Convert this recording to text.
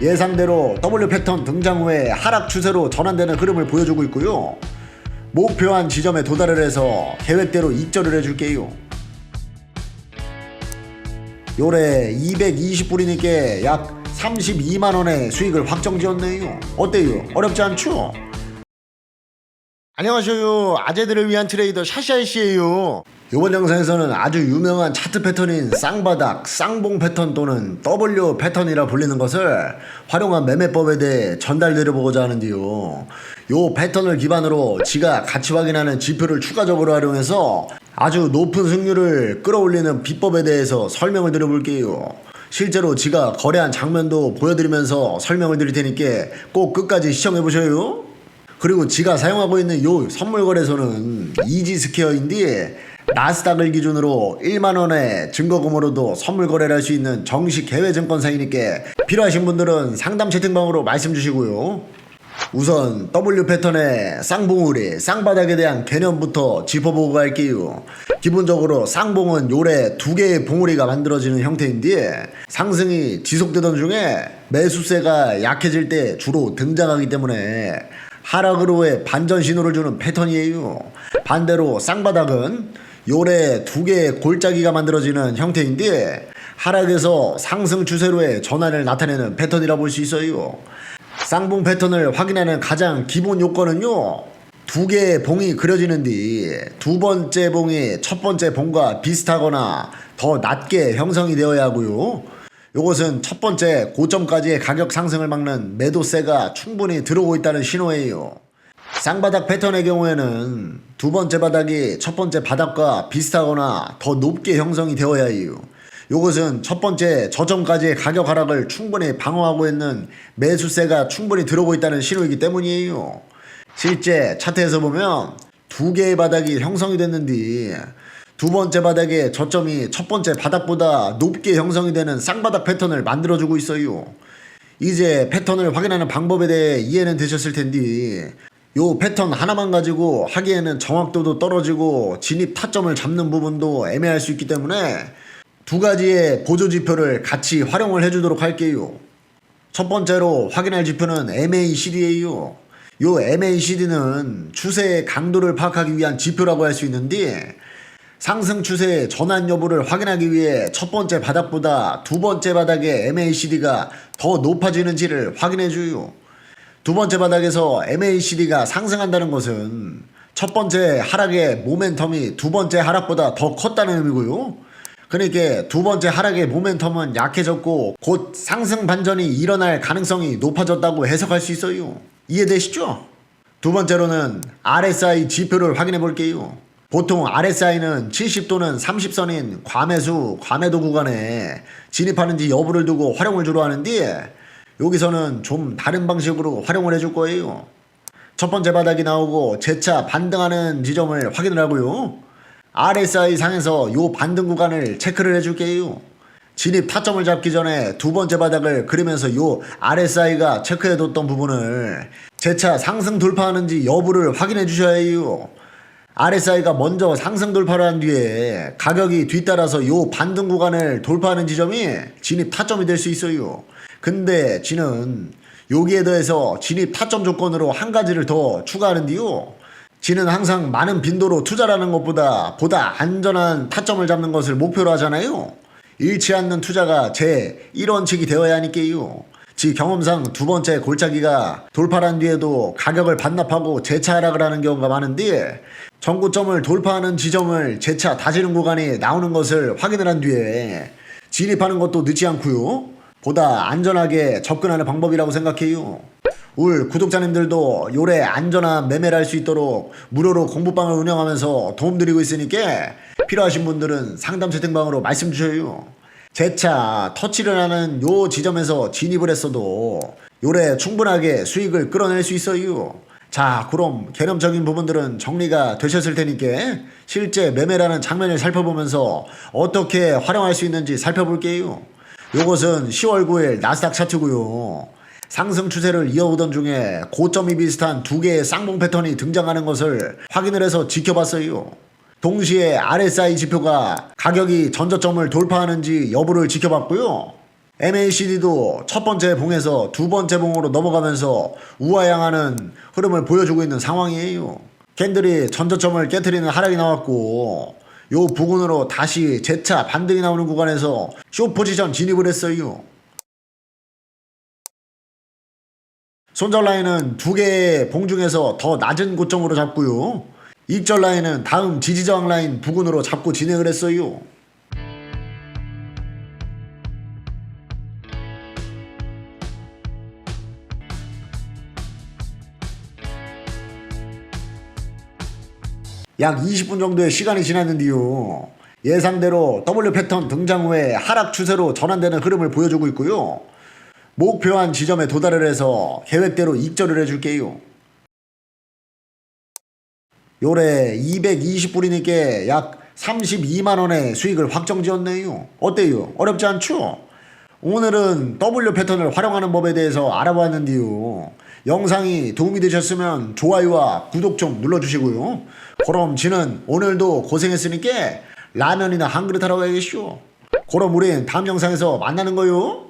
예상대로 W 패턴 등장 후에 하락 추세로 전환되는 흐름을 보여주고 있고요. 목표한 지점에 도달을 해서 계획대로 입절을 해줄게요. 요래 220불이니까 약 32만원의 수익을 확정 지었네요. 어때요? 어렵지 않죠? 안녕하세요. 아재들을 위한 트레이더 샤샤이씨예요. 이번 영상에서는 아주 유명한 차트 패턴인 쌍바닥, 쌍봉 패턴 또는 W 패턴이라 불리는 것을 활용한 매매법에 대해 전달드려보고자 하는데요. 요 패턴을 기반으로 지가 가치 확인하는 지표를 추가적으로 활용해서 아주 높은 승률을 끌어올리는 비법에 대해서 설명을 드려볼게요. 실제로 지가 거래한 장면도 보여드리면서 설명을 드릴 테니까 꼭 끝까지 시청해보셔요. 그리고 지가 사용하고 있는 요 선물 거래소는 이지스퀘어인데 나스닥을 기준으로 1만원의 증거금으로도 선물 거래를 할 수 있는 정식 해외 증권사이니까 필요하신 분들은 상담 채팅방으로 말씀 주시고요. 우선 W 패턴의 쌍봉우리, 쌍바닥에 대한 개념부터 짚어보고 갈게요. 기본적으로 쌍봉은 요래 두 개의 봉우리가 만들어지는 형태인데 상승이 지속되던 중에 매수세가 약해질 때 주로 등장하기 때문에 하락으로의 반전 신호를 주는 패턴이에요. 반대로 쌍바닥은 요래 두 개의 골짜기가 만들어지는 형태인데 하락에서 상승 추세로의 전환을 나타내는 패턴이라 볼 수 있어요. 쌍봉 패턴을 확인하는 가장 기본 요건은요. 두 개의 봉이 그려지는 뒤 두 번째 봉이 첫 번째 봉과 비슷하거나 더 낮게 형성이 되어야 하고요. 요것은 첫 번째 고점까지의 가격 상승을 막는 매도세가 충분히 들어오고 있다는 신호예요. 쌍바닥 패턴의 경우에는 두 번째 바닥이 첫 번째 바닥과 비슷하거나 더 높게 형성이 되어야 해요. 요것은 첫 번째 저점까지의 가격 하락을 충분히 방어하고 있는 매수세가 충분히 들어오고 있다는 신호이기 때문이에요. 실제 차트에서 보면 두 개의 바닥이 형성이 됐는데 두 번째 바닥의 저점이 첫 번째 바닥보다 높게 형성이 되는 쌍바닥 패턴을 만들어주고 있어요. 이제 패턴을 확인하는 방법에 대해 이해는 되셨을 텐데 요 패턴 하나만 가지고 하기에는 정확도도 떨어지고 진입 타점을 잡는 부분도 애매할 수 있기 때문에 두 가지의 보조 지표를 같이 활용을 해주도록 할게요. 첫 번째로 확인할 지표는 MACD예요. 요 MACD는 추세의 강도를 파악하기 위한 지표라고 할 수 있는데 상승 추세의 전환 여부를 확인하기 위해 첫 번째 바닥보다 두 번째 바닥의 MACD가 더 높아지는지를 확인해줘요. 두 번째 바닥에서 MACD가 상승한다는 것은 첫 번째 하락의 모멘텀이 두 번째 하락보다 더 컸다는 의미고요. 그러니까 두 번째 하락의 모멘텀은 약해졌고 곧 상승 반전이 일어날 가능성이 높아졌다고 해석할 수 있어요. 이해되시죠? 두 번째로는 RSI 지표를 확인해 볼게요. 보통 RSI는 70 또는 30선인 과매수, 과매도 구간에 진입하는지 여부를 두고 활용을 주로 하는데 여기서는 좀 다른 방식으로 활용을 해줄 거예요. 첫 번째 바닥이 나오고 재차 반등하는 지점을 확인을 하고요. RSI 상에서 요 반등 구간을 체크를 해줄게요. 진입 타점을 잡기 전에 두 번째 바닥을 그리면서 요 RSI가 체크해뒀던 부분을 재차 상승 돌파하는지 여부를 확인해 주셔야 해요. RSI가 먼저 상승 돌파를 한 뒤에 가격이 뒤따라서 요 반등 구간을 돌파하는 지점이 진입 타점이 될 수 있어요. 근데 지는 여기에 더해서 진입 타점 조건으로 한 가지를 더 추가하는데요. 지는 항상 많은 빈도로 투자라는 것보다 보다 안전한 타점을 잡는 것을 목표로 하잖아요. 잃지 않는 투자가 제 1원칙이 되어야 하니까요. 지 경험상 두 번째 골짜기가 돌파한 뒤에도 가격을 반납하고 재차 하락을 하는 경우가 많은데 전고점을 돌파하는 지점을 재차 다지는 구간이 나오는 것을 확인을 한 뒤에 진입하는 것도 늦지 않고요. 보다 안전하게 접근하는 방법이라고 생각해요. 울 구독자님들도 요래 안전한 매매를 할 수 있도록 무료로 공부방을 운영하면서 도움드리고 있으니까 필요하신 분들은 상담 채팅방으로 말씀 주셔요. 재차 터치를 하는 요 지점에서 진입을 했어도 요래 충분하게 수익을 끌어낼 수 있어요. 자, 그럼 개념적인 부분들은 정리가 되셨을 테니까 실제 매매라는 장면을 살펴보면서 어떻게 활용할 수 있는지 살펴볼게요. 요것은 10월 9일 나스닥 차트고요. 상승 추세를 이어오던 중에 고점이 비슷한 두 개의 쌍봉 패턴이 등장하는 것을 확인을 해서 지켜봤어요. 동시에 RSI 지표가 가격이 전저점을 돌파하는지 여부를 지켜봤고요. MACD도 첫 번째 봉에서 두 번째 봉으로 넘어가면서 우하향하는 흐름을 보여주고 있는 상황이에요. 캔들이 전저점을 깨트리는 하락이 나왔고 요 부근으로 다시 재차 반등이 나오는 구간에서 쇼 포지션 진입을 했어요. 손절 라인은 두 개의 봉 중에서 더 낮은 고점으로 잡고요. 익절 라인은 다음 지지저항 라인 부근으로 잡고 진행을 했어요. 약 20분 정도의 시간이 지났는데요. 예상대로 W 패턴 등장 후에 하락 추세로 전환되는 흐름을 보여주고 있고요. 목표한 지점에 도달을 해서 계획대로 익절을 해줄게요. 요래 220불이니까 약 32만원의 수익을 확정 지었네요. 어때요? 어렵지 않죠? 오늘은 W 패턴을 활용하는 법에 대해서 알아봤는데요. 영상이 도움이 되셨으면 좋아요와 구독 좀 눌러주시고요. 그럼 지는 오늘도 고생했으니까 라면이나 한 그릇 하러 가야겠쇼. 그럼 우린 다음 영상에서 만나는 거요.